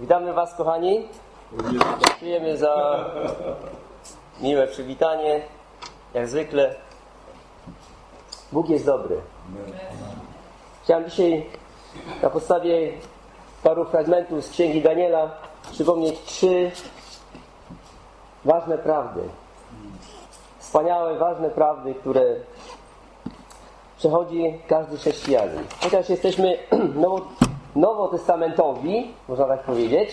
Witamy Was, kochani. Dziękujemy za miłe przywitanie. Jak zwykle, Bóg jest dobry. Chciałem dzisiaj na podstawie paru fragmentów z Księgi Daniela przypomnieć trzy ważne prawdy. Wspaniałe, ważne prawdy, które przechodzi każdy chrześcijanin. Chociaż jesteśmy nowo, nowotestamentowi, można tak powiedzieć,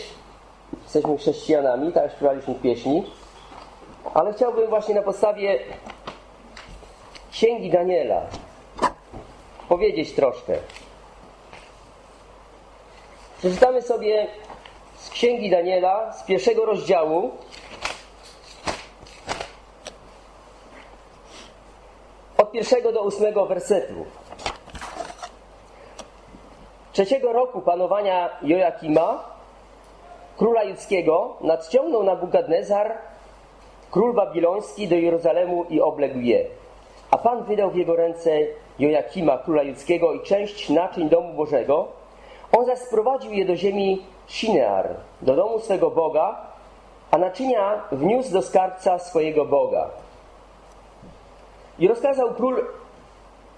jesteśmy chrześcijanami, tak jak śpiewaliśmy pieśni, ale chciałbym właśnie na podstawie Księgi Daniela powiedzieć troszkę. Przeczytamy sobie z Księgi Daniela, z pierwszego rozdziału, od pierwszego do ósmego wersetu. Trzeciego roku panowania Joakima, króla judzkiego, nadciągnął Nabukadnezar, król babiloński, do Jerozolemu i obległ je. A Pan wydał w jego ręce Joakima, króla judzkiego i część naczyń domu Bożego. On zaś sprowadził je do ziemi Shinear, do domu swego Boga, a naczynia wniósł do skarbca swojego Boga. I rozkazał król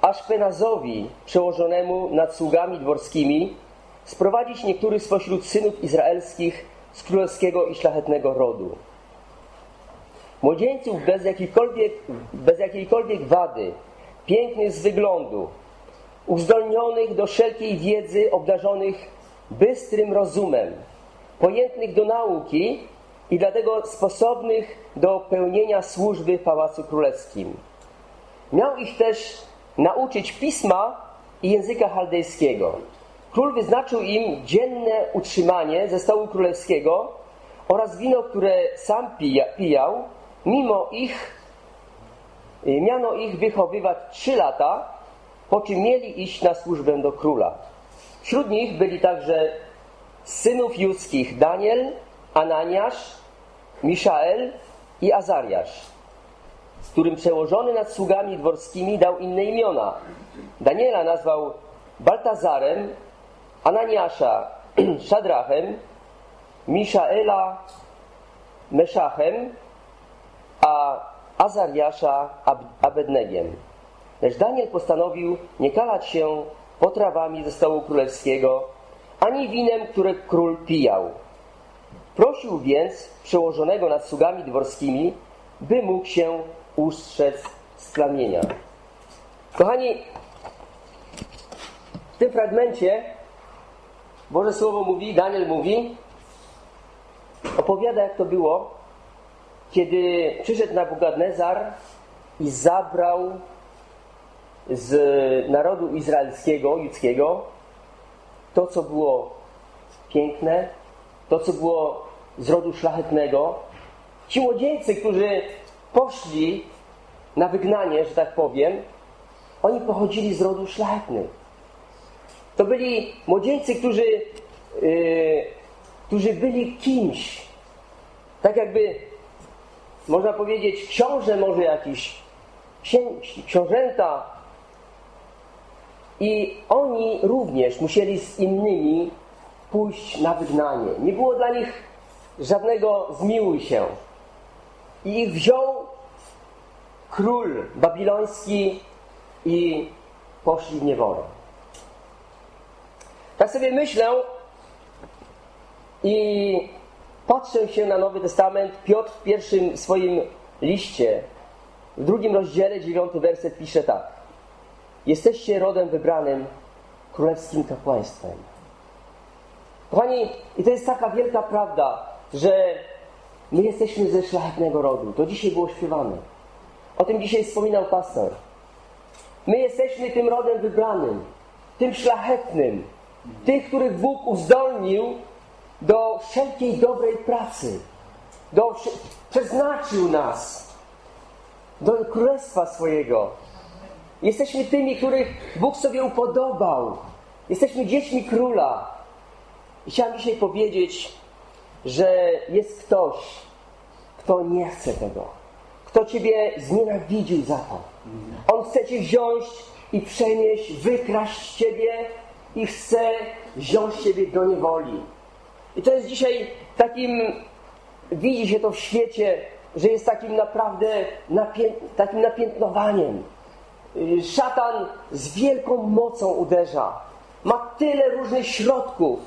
Aszpenazowi, przełożonemu nad sługami dworskimi, sprowadzić niektórych spośród synów izraelskich z królewskiego i szlachetnego rodu. Młodzieńców bez bez jakiejkolwiek wady, pięknych z wyglądu, uzdolnionych do wszelkiej wiedzy, obdarzonych bystrym rozumem, pojętnych do nauki i dlatego sposobnych do pełnienia służby w Pałacu Królewskim. Miał ich też nauczyć pisma i języka chaldejskiego. Król wyznaczył im dzienne utrzymanie ze stołu królewskiego oraz wino, które sam pija, pijał, mimo ich, y, miano ich wychowywać trzy lata, po czym mieli iść na służbę do króla. Wśród nich byli także synów judzkich Daniel, Ananiasz, Miszael i Azariasz którym przełożony nad sługami dworskimi dał inne imiona. Daniela nazwał Baltazarem, Ananiasza Szadrachem, Miszaela Meszachem, a Azariasza Ab Abednegiem. Lecz Daniel postanowił nie kalać się potrawami ze stołu królewskiego, ani winem, które król pijał. Prosił więc przełożonego nad sługami dworskimi, by mógł się ustrzec splamienia. Kochani, w tym fragmencie Boże Słowo mówi, Daniel mówi, opowiada jak to było, kiedy przyszedł Nabukadnezar i zabrał z narodu izraelskiego, judzkiego, to, co było piękne, to, co było z rodu szlachetnego. Ci młodzieńcy, którzy poszli na wygnanie, że tak powiem, oni pochodzili z rodu szlachetnych. To byli młodzieńcy, którzy, yy, którzy byli kimś. Tak jakby, można powiedzieć, książę może jakiś, książęta. I oni również musieli z innymi pójść na wygnanie. Nie było dla nich żadnego zmiłuj się. I ich wziął król babiloński i poszli w niewolę. Tak sobie myślę i patrzę się na Nowy Testament. Piotr w pierwszym swoim liście, w drugim rozdziale, dziewiąty werset pisze tak. Jesteście rodem wybranym, królewskim kapłaństwem. Kochani, i to jest taka wielka prawda, że My jesteśmy ze szlachetnego rodu. To dzisiaj było śpiewane. O tym dzisiaj wspominał pastor. My jesteśmy tym rodem wybranym, tym szlachetnym, tych, których Bóg uzdolnił do wszelkiej dobrej pracy. Do, przeznaczył nas do królestwa swojego. Jesteśmy tymi, których Bóg sobie upodobał. Jesteśmy dziećmi króla. I chciałem dzisiaj powiedzieć, że jest ktoś, kto nie chce tego. Kto Ciebie znienawidził za to. On chce Cię wziąć i przenieść, wykraść Ciebie i chce wziąć Ciebie do niewoli. I to jest dzisiaj takim, widzi się to w świecie, że jest takim naprawdę napię, takim napiętnowaniem. Szatan z wielką mocą uderza. Ma tyle różnych środków,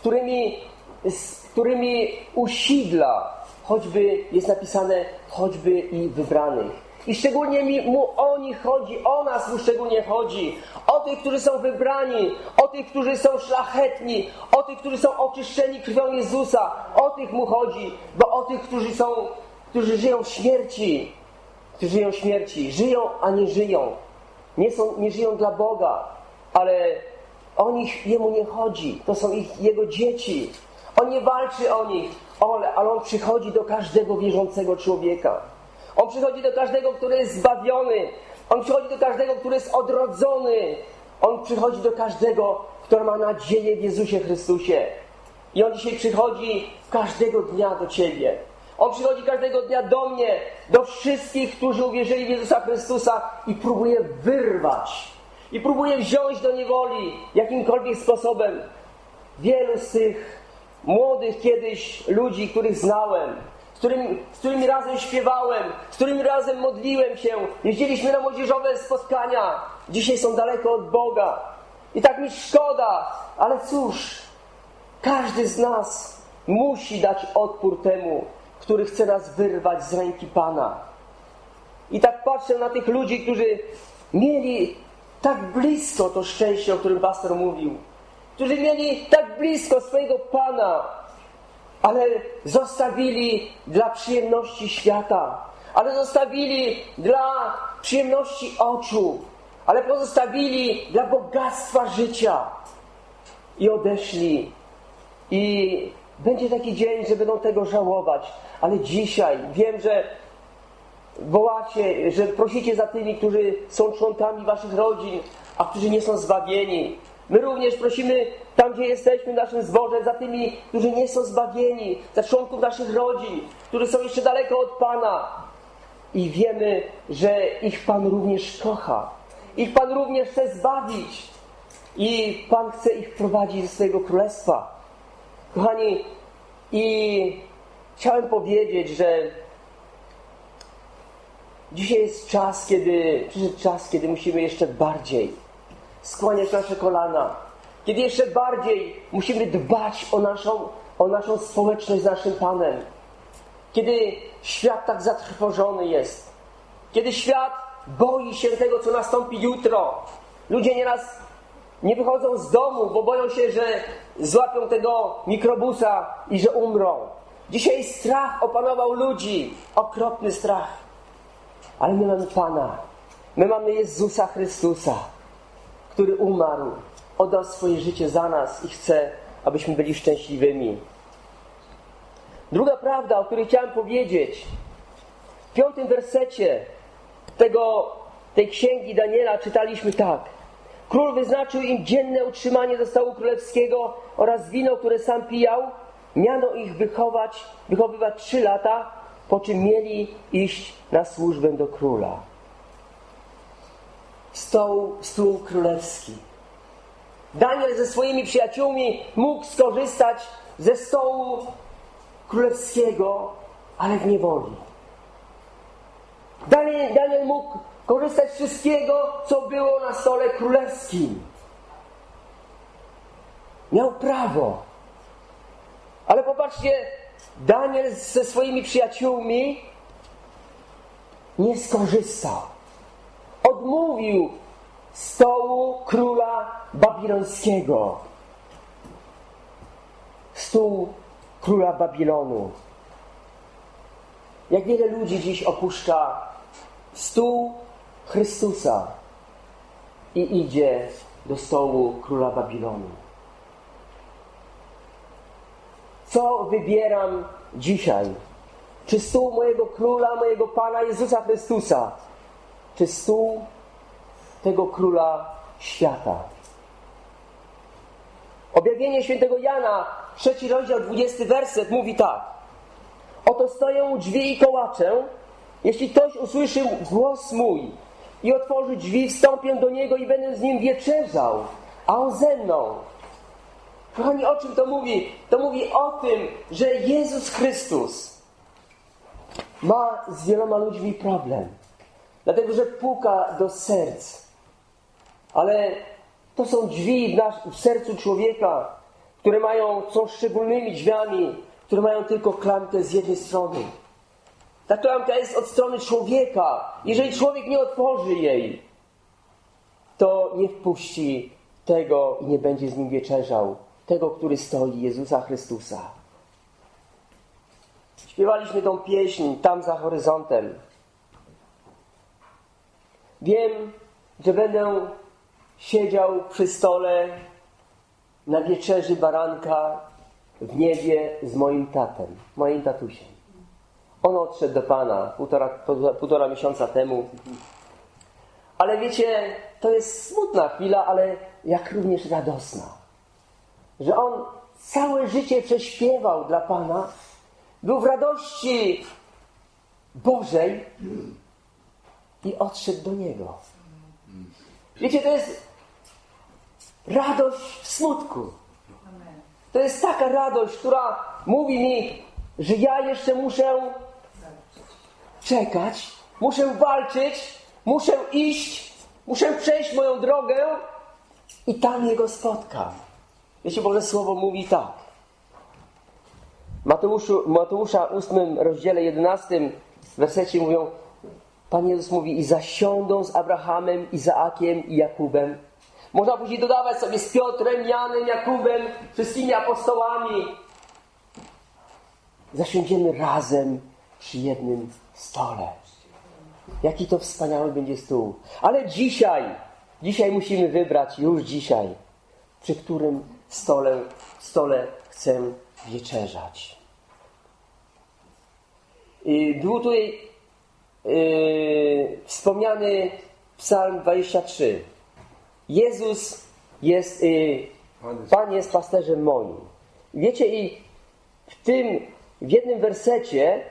którymi, z którymi usidla, choćby jest napisane, choćby i wybranych. I szczególnie mu o nich chodzi, o nas mu szczególnie chodzi. O tych, którzy są wybrani, o tych, którzy są szlachetni, o tych, którzy są oczyszczeni krwią Jezusa. O tych mu chodzi, bo o tych, którzy są, którzy żyją śmierci, którzy żyją śmierci, żyją, a nie żyją. Nie, są, nie żyją dla Boga, ale o nich Jemu nie chodzi. To są ich, Jego dzieci. On nie walczy o nich, ale, ale On przychodzi do każdego wierzącego człowieka. On przychodzi do każdego, który jest zbawiony. On przychodzi do każdego, który jest odrodzony. On przychodzi do każdego, kto ma nadzieję w Jezusie Chrystusie. I On dzisiaj przychodzi każdego dnia do Ciebie. On przychodzi każdego dnia do mnie, do wszystkich, którzy uwierzyli w Jezusa Chrystusa i próbuje wyrwać. I próbuje wziąć do niewoli jakimkolwiek sposobem. Wielu z tych młodych kiedyś ludzi, których znałem, z którymi, z którymi razem śpiewałem, z którymi razem modliłem się, jeździliśmy na młodzieżowe spotkania, dzisiaj są daleko od Boga. I tak mi szkoda, ale cóż, każdy z nas musi dać odpór temu, który chce nas wyrwać z ręki Pana. I tak patrzę na tych ludzi, którzy mieli tak blisko to szczęście, o którym pastor mówił, którzy mieli tak blisko swojego Pana, ale zostawili dla przyjemności świata, ale zostawili dla przyjemności oczu, ale pozostawili dla bogactwa życia i odeszli. I będzie taki dzień, że będą tego żałować, ale dzisiaj wiem, że wołacie, że prosicie za tymi, którzy są członkami waszych rodzin, a którzy nie są zbawieni. My również prosimy tam, gdzie jesteśmy w naszym zborze, za tymi, którzy nie są zbawieni, za członków naszych rodzin, którzy są jeszcze daleko od Pana. I wiemy, że ich Pan również kocha. Ich Pan również chce zbawić. I Pan chce ich wprowadzić do swojego królestwa. Kochani, i chciałem powiedzieć, że dzisiaj jest czas, kiedy, przyszedł czas, kiedy musimy jeszcze bardziej skłaniać nasze kolana, kiedy jeszcze bardziej musimy dbać o naszą, o naszą społeczność z naszym Panem, kiedy świat tak zatrwożony jest, kiedy świat boi się tego, co nastąpi jutro. Ludzie nieraz nie wychodzą z domu, bo boją się, że złapią tego mikrobusa i że umrą. Dzisiaj strach opanował ludzi, okropny strach. Ale my mamy Pana, my mamy Jezusa Chrystusa, który umarł, oddał swoje życie za nas i chce, abyśmy byli szczęśliwymi. Druga prawda, o której chciałem powiedzieć, w piątym wersecie tego, tej księgi Daniela czytaliśmy tak. Król wyznaczył im dzienne utrzymanie ze stołu królewskiego oraz wino, które sam pijał. Miano ich wychować, wychowywać trzy lata, po czym mieli iść na służbę do króla. Stoł, stół królewski. Daniel ze swoimi przyjaciółmi mógł skorzystać ze stołu królewskiego, ale w niewoli. Daniel, Daniel mógł korzystać z wszystkiego, co było na stole królewskim. Miał prawo. Ale popatrzcie, Daniel ze swoimi przyjaciółmi nie skorzystał. Odmówił stołu króla babilońskiego. Stół króla Babilonu. Jak wiele ludzi dziś opuszcza stół Chrystusa i idzie do stołu króla Babilonu. Co wybieram dzisiaj? Czy stół mojego króla, mojego Pana Jezusa Chrystusa? Czy stół tego króla świata? Objawienie świętego Jana, trzeci rozdział, dwudziesty werset mówi tak. Oto stoją drzwi i kołaczę. Jeśli ktoś usłyszy głos mój i otworzy drzwi, wstąpię do niego i będę z nim wieczerzał, a on ze mną. Kochani, o czym to mówi? To mówi o tym, że Jezus Chrystus ma z wieloma ludźmi problem. Dlatego, że puka do serc. Ale to są drzwi w, w sercu człowieka, które mają, są szczególnymi drzwiami, które mają tylko klamkę z jednej strony. Ta klamka jest od strony człowieka. Jeżeli człowiek nie otworzy jej, to nie wpuści tego i nie będzie z nim wieczerzał. Tego, który stoi, Jezusa Chrystusa. Śpiewaliśmy tą pieśń tam za horyzontem. Wiem, że będę siedział przy stole na wieczerzy baranka w niebie z moim tatem, moim tatusiem. On odszedł do Pana półtora, półtora miesiąca temu. Ale wiecie, to jest smutna chwila, ale jak również radosna. Że On całe życie prześpiewał dla Pana, był w radości Bożej i odszedł do Niego. Wiecie, to jest radość w smutku. To jest taka radość, która mówi mi, że ja jeszcze muszę czekać, muszę walczyć, muszę iść, muszę przejść moją drogę i tam Jego spotkam. Wiecie, Boże Słowo mówi tak. Mateuszu, Mateusza 8 rozdziale 11 wersecie mówią Pan Jezus mówi i zasiądą z Abrahamem, Izaakiem i Jakubem. Można później dodawać sobie z Piotrem, Janem, Jakubem, wszystkimi apostołami. Zasiądziemy razem przy jednym stole. Jaki to wspaniały będzie stół. Ale dzisiaj, dzisiaj musimy wybrać, już dzisiaj, przy którym stole, stole chcę wieczerzać. Był tutaj yy, wspomniany Psalm 23. Jezus jest, yy, Pan jest pasterzem moim. Wiecie, i w tym, w jednym wersecie,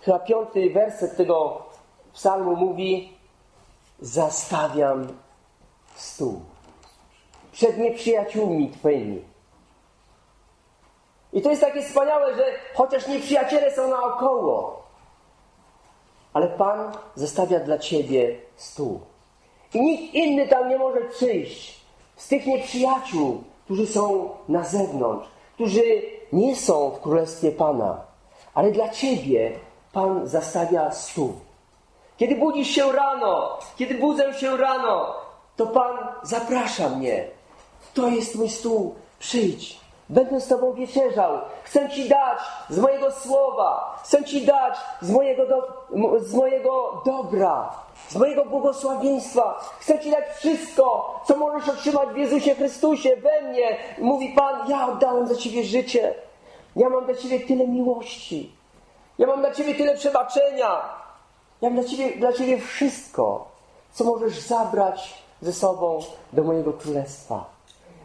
chyba piąty werset tego psalmu mówi: Zastawiam stół przed nieprzyjaciółmi Twoimi. I to jest takie wspaniałe, że chociaż nieprzyjaciele są naokoło, ale Pan zostawia dla Ciebie stół. I nikt inny tam nie może przyjść z tych nieprzyjaciół, którzy są na zewnątrz, którzy nie są w Królestwie Pana. Ale dla Ciebie Pan zastawia stół. Kiedy budzisz się rano, kiedy budzę się rano, to Pan zaprasza mnie. To jest mój stół, przyjdź. Będę z Tobą wieczerzał. Chcę Ci dać z mojego słowa. Chcę Ci dać z mojego, do, z mojego dobra, z mojego błogosławieństwa. Chcę Ci dać wszystko, co możesz otrzymać w Jezusie Chrystusie, we mnie. Mówi Pan, ja oddałem za Ciebie życie. Ja mam dla Ciebie tyle miłości. Ja mam dla Ciebie tyle przebaczenia. Ja mam dla Ciebie, dla Ciebie wszystko, co możesz zabrać ze sobą do mojego królestwa.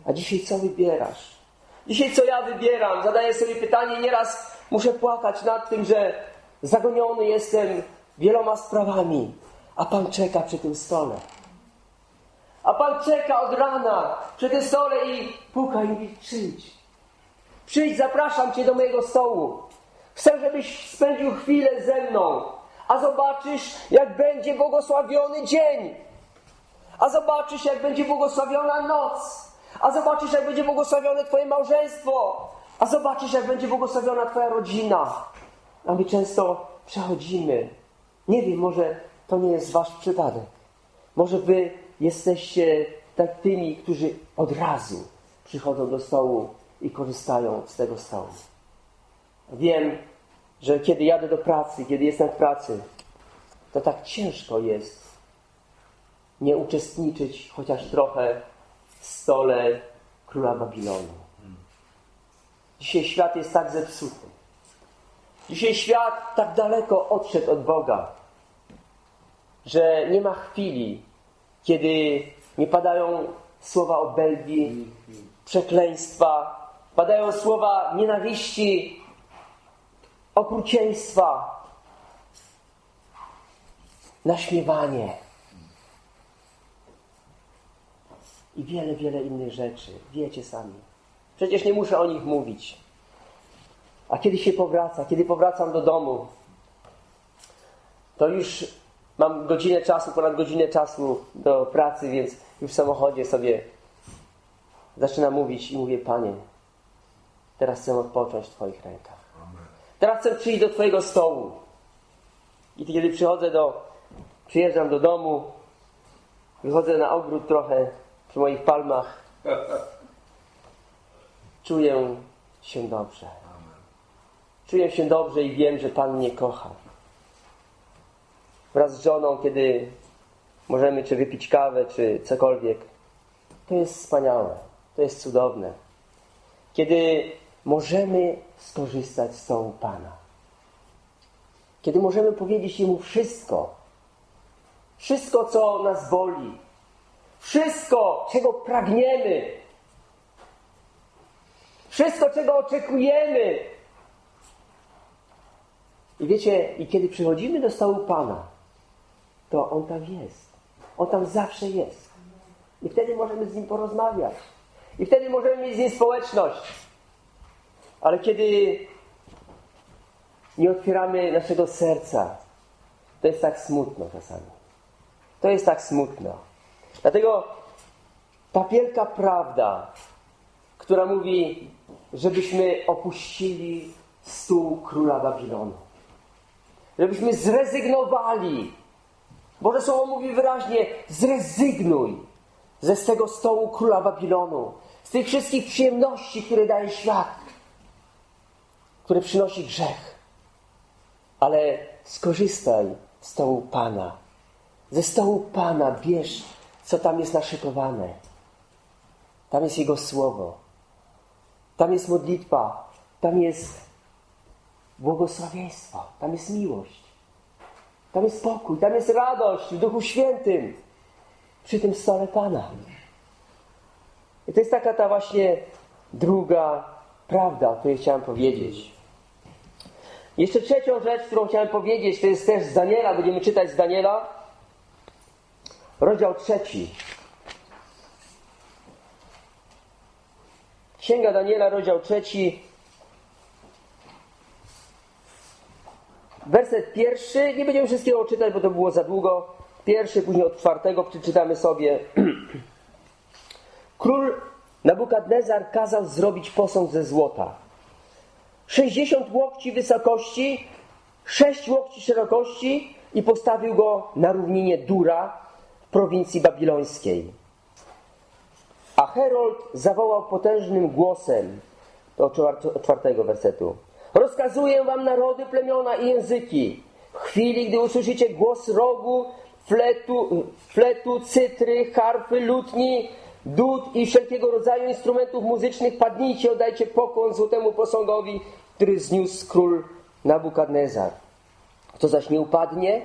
A dzisiaj co wybierasz? Dzisiaj co ja wybieram? Zadaję sobie pytanie, nieraz muszę płakać nad tym, że zagoniony jestem wieloma sprawami, a Pan czeka przy tym stole. A Pan czeka od rana przy tym stole i puka i mówi, przyjdź. Przyjdź, zapraszam Cię do mojego stołu. Chcę, żebyś spędził chwilę ze mną, a zobaczysz, jak będzie błogosławiony dzień. A zobaczysz, jak będzie błogosławiona noc. A zobaczysz, jak będzie błogosławione Twoje małżeństwo. A zobaczysz, jak będzie błogosławiona Twoja rodzina. A my często przechodzimy. Nie wiem, może to nie jest Wasz przypadek. Może Wy jesteście tak tymi, którzy od razu przychodzą do stołu i korzystają z tego stołu. Wiem, że kiedy jadę do pracy, kiedy jestem w pracy, to tak ciężko jest nie uczestniczyć chociaż trochę stole króla Babilonu. Dzisiaj świat jest tak zepsuty. Dzisiaj świat tak daleko odszedł od Boga, że nie ma chwili, kiedy nie padają słowa obelgi, przekleństwa, padają słowa nienawiści, okrucieństwa, naśmiewanie i wiele, wiele innych rzeczy. Wiecie sami. Przecież nie muszę o nich mówić. A kiedy się powraca, kiedy powracam do domu, to już mam godzinę czasu, ponad godzinę czasu do pracy, więc już w samochodzie sobie zaczynam mówić i mówię, Panie, teraz chcę odpocząć w Twoich rękach. Teraz chcę przyjść do Twojego stołu. I kiedy przychodzę do, przyjeżdżam do domu, wychodzę na ogród trochę przy moich palmach, czuję się dobrze. Czuję się dobrze i wiem, że Pan mnie kocha. Wraz z żoną, kiedy możemy czy wypić kawę, czy cokolwiek, to jest wspaniałe, to jest cudowne. Kiedy możemy skorzystać z stołu Pana. Kiedy możemy powiedzieć Jemu wszystko, wszystko, co nas boli, wszystko, czego pragniemy, wszystko, czego oczekujemy. I wiecie, i kiedy przychodzimy do stołu Pana, to On tam jest. On tam zawsze jest. I wtedy możemy z Nim porozmawiać. I wtedy możemy mieć z Nim społeczność. Ale kiedy nie otwieramy naszego serca, to jest tak smutno czasami. To jest tak smutno. Dlatego ta wielka prawda, która mówi, żebyśmy opuścili stół króla Babilonu. Żebyśmy zrezygnowali. Boże Słowo mówi wyraźnie, zrezygnuj ze z tego stołu króla Babilonu. Z tych wszystkich przyjemności, które daje świat. Które przynosi grzech. Ale skorzystaj z stołu Pana. Ze stołu Pana bierz, co tam jest naszykowane. Tam jest Jego Słowo. Tam jest modlitwa. Tam jest błogosławieństwo. Tam jest miłość. Tam jest spokój. Tam jest radość w Duchu Świętym. Przy tym stole Pana. I to jest taka ta właśnie druga prawda, o której chciałem powiedzieć. Jeszcze trzecią rzecz, którą chciałem powiedzieć, to jest też z Daniela. Będziemy czytać z Daniela. Rozdział trzeci. Księga Daniela, rozdział trzeci. Werset pierwszy. Nie będziemy wszystkiego czytać, bo to było za długo. Pierwszy, później od czwartego przeczytamy sobie. Król Nabukadnezar kazał zrobić posąg ze złota. 60 łokci wysokości, 6 łokci szerokości i postawił go na równinie Dura prowincji babilońskiej. A Herold zawołał potężnym głosem, od czwartego wersetu. Rozkazuję wam narody, plemiona i języki. W chwili, gdy usłyszycie głos rogu, fletu, fletu cytry, harfy, lutni, dud i wszelkiego rodzaju instrumentów muzycznych, padnijcie, oddajcie pokłon złotemu posągowi, który zniósł król Nabukadnezar. Kto zaś nie upadnie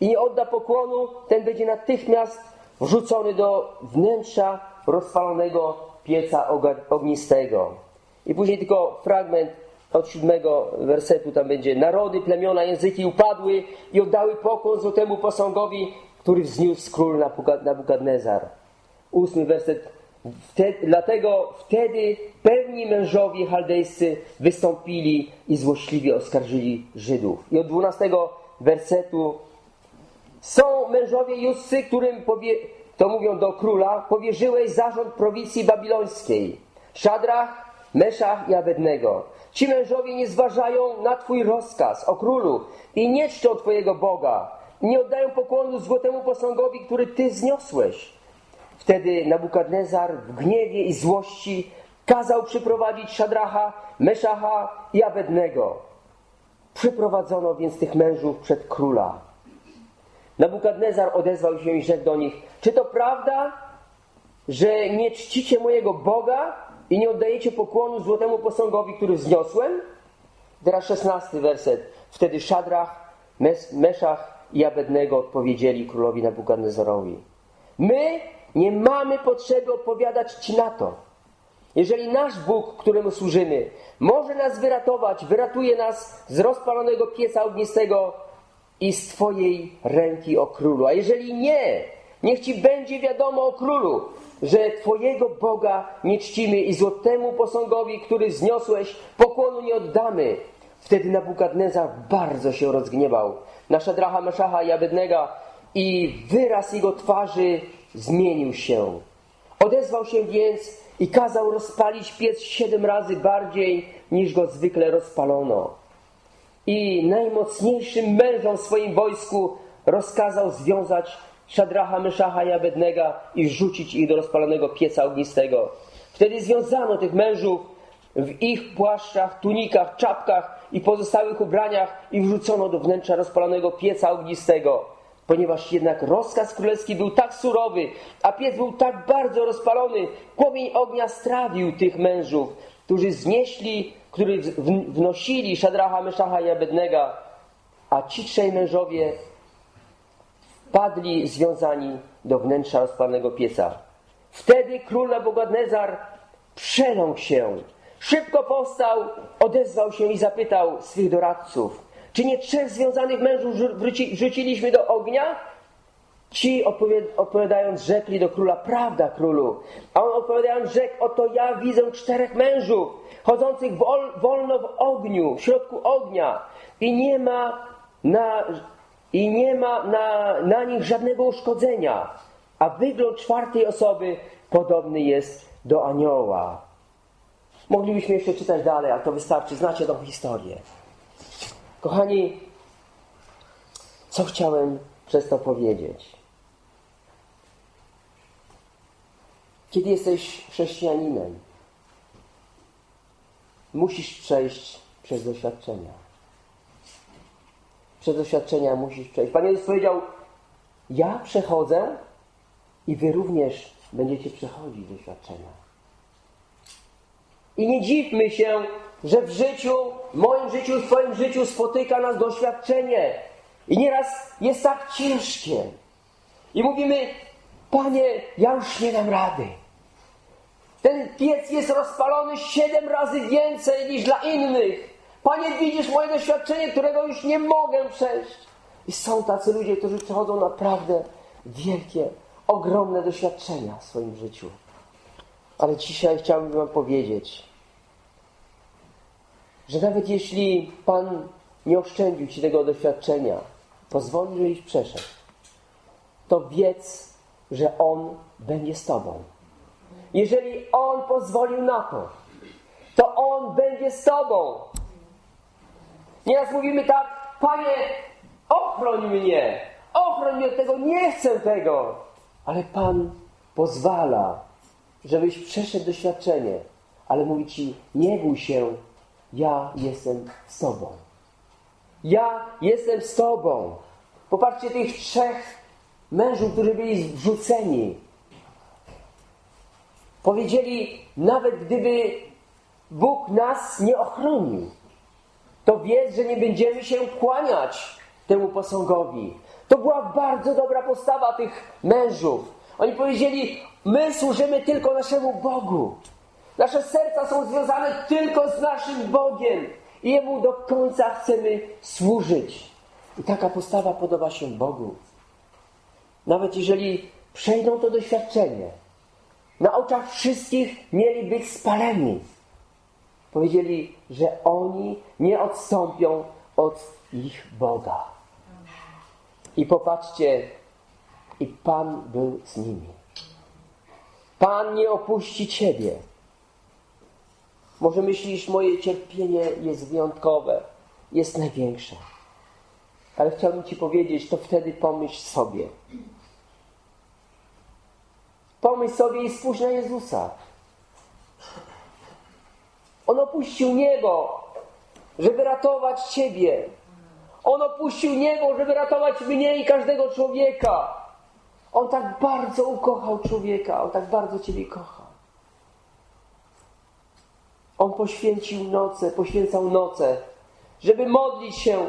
i nie odda pokłonu, ten będzie natychmiast wrzucony do wnętrza rozpalonego pieca ognistego. I później tylko fragment od siódmego wersetu tam będzie. Narody, plemiona, języki upadły i oddały pokłon złotemu posągowi, który wzniósł król Nabukadnezar. Ósmy werset. Wtedy, dlatego wtedy pewni mężowie chaldejscy wystąpili i złośliwie oskarżyli Żydów. I od dwunastego wersetu są mężowie Juscy, którym to mówią do króla, powierzyłeś zarząd prowincji babilońskiej. Szadrach, Meszach i Abednego. Ci mężowie nie zważają na Twój rozkaz o królu i nie czczą Twojego Boga. Nie oddają pokłonu złotemu posągowi, który Ty zniosłeś. Wtedy Nabukadnezar w gniewie i złości kazał przyprowadzić Szadracha, Meszacha i Abednego. Przyprowadzono więc tych mężów przed króla. Nabukadnezar odezwał się i rzekł do nich, czy to prawda, że nie czcicie mojego Boga i nie oddajecie pokłonu złotemu posągowi, który wzniosłem? Teraz szesnasty werset. Wtedy Szadrach, Mes Meszach i Abednego odpowiedzieli królowi Nabukadnezarowi. My nie mamy potrzeby odpowiadać Ci na to. Jeżeli nasz Bóg, któremu służymy, może nas wyratować, wyratuje nas z rozpalonego pieca ognistego i z Twojej ręki, o królu. A jeżeli nie, Niech ci będzie wiadomo o królu, że Twojego Boga nie czcimy i złotemu posągowi, który zniosłeś, pokłonu nie oddamy. Wtedy Nabukadnezar bardzo się rozgniewał na Szadracha, Meszacha i Abednego i wyraz jego twarzy zmienił się. Odezwał się więc i kazał rozpalić piec siedem razy bardziej niż go zwykle rozpalono. I najmocniejszym mężom w swoim wojsku rozkazał związać Szadracha, Meszacha i Abednego i rzucić ich do rozpalonego pieca ognistego. Wtedy związano tych mężów w ich płaszczach, tunikach, czapkach i pozostałych ubraniach i wrzucono do wnętrza rozpalonego pieca ognistego. Ponieważ jednak rozkaz królewski był tak surowy, a piec był tak bardzo rozpalony, płomień ognia strawił tych mężów, którzy znieśli, którzy wnosili Szadracha, Meszacha i Abednego, a ci trzej mężowie padli związani do wnętrza rozpalnego pieca. Wtedy król Nabukadnezar przeląkł się. Szybko powstał, odezwał się i zapytał swych doradców, czy nie trzech związanych mężów wrzuciliśmy do ognia? Ci odpowiadając rzekli do króla, prawda królu. A on odpowiadając rzekł, oto ja widzę czterech mężów chodzących wol, wolno w ogniu, w środku ognia i nie ma na i nie ma na, na nich żadnego uszkodzenia, a wygląd czwartej osoby podobny jest do anioła. Moglibyśmy jeszcze czytać dalej, ale to wystarczy, znacie tą historię. Kochani, co chciałem przez to powiedzieć? Kiedy jesteś chrześcijaninem, musisz przejść przez doświadczenia przez doświadczenia musisz przejść. Pan Jezus powiedział, ja przechodzę i wy również będziecie przechodzić doświadczenia. I nie dziwmy się, że w życiu, w moim życiu, w Twoim życiu spotyka nas doświadczenie. I nieraz jest tak ciężkie. I mówimy, Panie, ja już nie dam rady. Ten piec jest rozpalony siedem razy więcej niż dla innych. Panie, widzisz moje doświadczenie, którego już nie mogę przejść. I są tacy ludzie, którzy przechodzą naprawdę wielkie, ogromne doświadczenia w swoim życiu. Ale dzisiaj chciałbym Wam powiedzieć, że nawet jeśli Pan nie oszczędził Ci tego doświadczenia, pozwoli, żebyś przeszedł, to wiedz, że On będzie z Tobą. Jeżeli On pozwolił na to, to On będzie z Tobą. Nieraz mówimy tak, Panie, ochroń mnie, ochroń mnie od tego, nie chcę tego. Ale Pan pozwala, żebyś przeszedł doświadczenie, ale mówi Ci, nie bój się, ja jestem z Tobą. Ja jestem z Tobą. Popatrzcie tych trzech mężów, którzy byli wrzuceni. Powiedzieli, nawet gdyby Bóg nas nie ochronił, to wiedz, że nie będziemy się kłaniać temu posągowi. To była bardzo dobra postawa tych mężów. Oni powiedzieli, my służymy tylko naszemu Bogu. Nasze serca są związane tylko z naszym Bogiem i Jemu do końca chcemy służyć. I taka postawa podoba się Bogu. Nawet jeżeli przejdą to doświadczenie, na oczach wszystkich mieli być spaleni. Powiedzieli, że oni nie odstąpią od ich Boga. I popatrzcie, i Pan był z nimi. Pan nie opuści Ciebie. Może myślisz, moje cierpienie jest wyjątkowe, jest największe. Ale chciałbym Ci powiedzieć, to wtedy pomyśl sobie. Pomyśl sobie i spójrz na Jezusa. On opuścił niebo, żeby ratować Ciebie. On opuścił niebo, żeby ratować mnie i każdego człowieka. On tak bardzo ukochał człowieka, on tak bardzo Ciebie kocha. On poświęcił noce, poświęcał noce, żeby modlić się,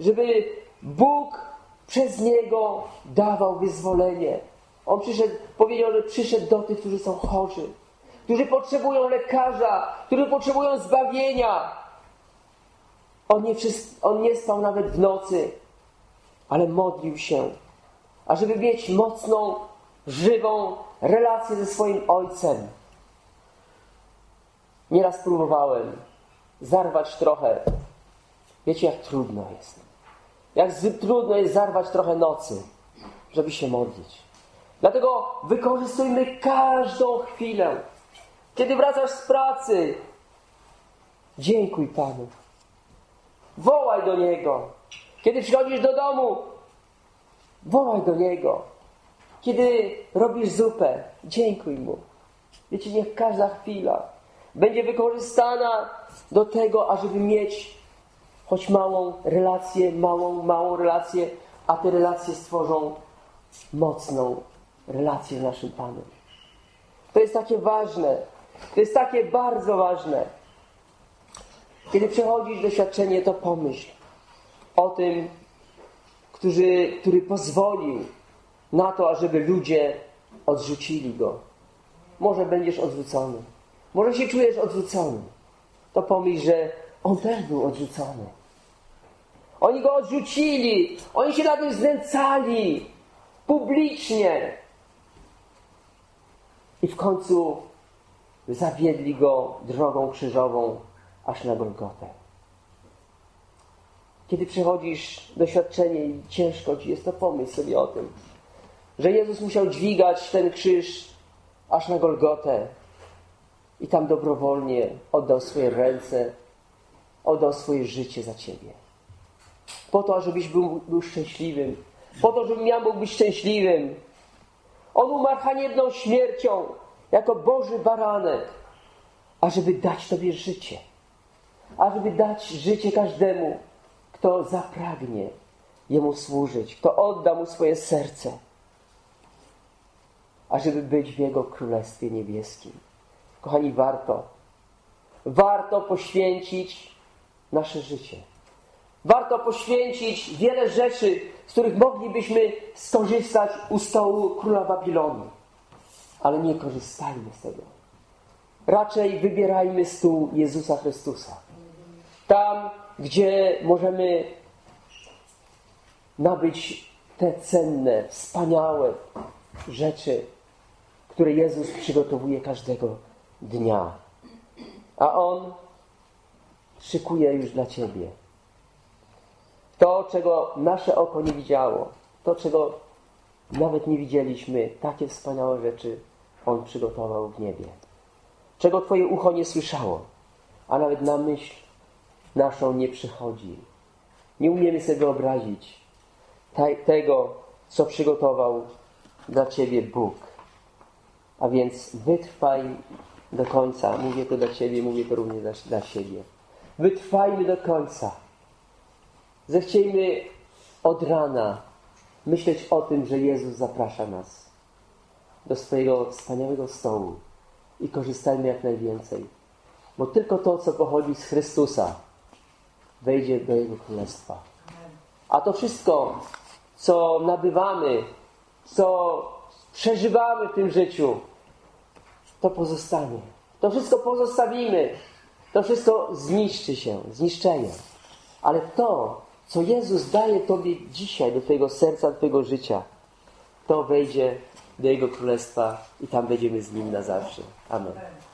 żeby Bóg przez Niego dawał wyzwolenie. On przyszedł, powiedział, że przyszedł do tych, którzy są chorzy, którzy potrzebują lekarza, którzy potrzebują zbawienia. On nie, on nie spał nawet w nocy, ale modlił się. ażeby mieć mocną, żywą relację ze swoim Ojcem. Nieraz próbowałem zarwać trochę. Wiecie, jak trudno jest. Jak trudno jest zarwać trochę nocy, żeby się modlić. Dlatego wykorzystujmy każdą chwilę. Kiedy wracasz z pracy, dziękuj Panu. Wołaj do Niego. Kiedy przychodzisz do domu, wołaj do Niego. Kiedy robisz zupę, dziękuj Mu. Wiecie, niech każda chwila będzie wykorzystana do tego, ażeby mieć choć małą relację, małą, małą relację, a te relacje stworzą mocną relację z naszym Panem. To jest takie ważne. To jest takie bardzo ważne. Kiedy przechodzisz doświadczenie, to pomyśl o tym, który, który pozwolił na to, ażeby ludzie odrzucili go. Może będziesz odrzucony. Może się czujesz odrzucony. To pomyśl, że on też był odrzucony. Oni go odrzucili. Oni się na tym znęcali. Publicznie. I w końcu zawiedli go drogą krzyżową aż na Golgotę. Kiedy przechodzisz doświadczenie i ciężko ci jest, to pomyśl sobie o tym, że Jezus musiał dźwigać ten krzyż aż na Golgotę i tam dobrowolnie oddał swoje ręce, oddał swoje życie za ciebie. Po to, żebyś był, był szczęśliwym, po to, żebym ja mógł być szczęśliwym. On umarł haniebną śmiercią jako Boży baranek, ażeby dać Tobie życie. Ażeby dać życie każdemu, kto zapragnie Jemu służyć, kto odda Mu swoje serce. Ażeby być w Jego Królestwie Niebieskim. Kochani, warto, warto poświęcić nasze życie. Warto poświęcić wiele rzeczy, z których moglibyśmy skorzystać u stołu króla Babilonu. Ale nie korzystajmy z tego. Raczej wybierajmy stół Jezusa Chrystusa. Tam, gdzie możemy nabyć te cenne, wspaniałe rzeczy, które Jezus przygotowuje każdego dnia. A On szykuje już dla Ciebie. To, czego nasze oko nie widziało, to, czego nawet nie widzieliśmy, takie wspaniałe rzeczy On przygotował w niebie. Czego Twoje ucho nie słyszało, a nawet na myśl naszą nie przychodzi. Nie umiemy sobie wyobrazić te- tego, co przygotował dla Ciebie Bóg. A więc wytrwaj do końca. Mówię to dla Ciebie, mówię to również dla, dla siebie. Wytrwajmy do końca. Zechciejmy od rana myśleć o tym, że Jezus zaprasza nas do swojego wspaniałego stołu i korzystajmy jak najwięcej. Bo tylko to, co pochodzi z Chrystusa, wejdzie do Jego Królestwa. A to wszystko, co nabywamy, co przeżywamy w tym życiu, to pozostanie. To wszystko pozostawimy. To wszystko zniszczy się, zniszczeje. Ale to, co Jezus daje Tobie dzisiaj do Twojego serca, do Twojego życia, to wejdzie do Jego Królestwa i tam będziemy z Nim na zawsze. Amen.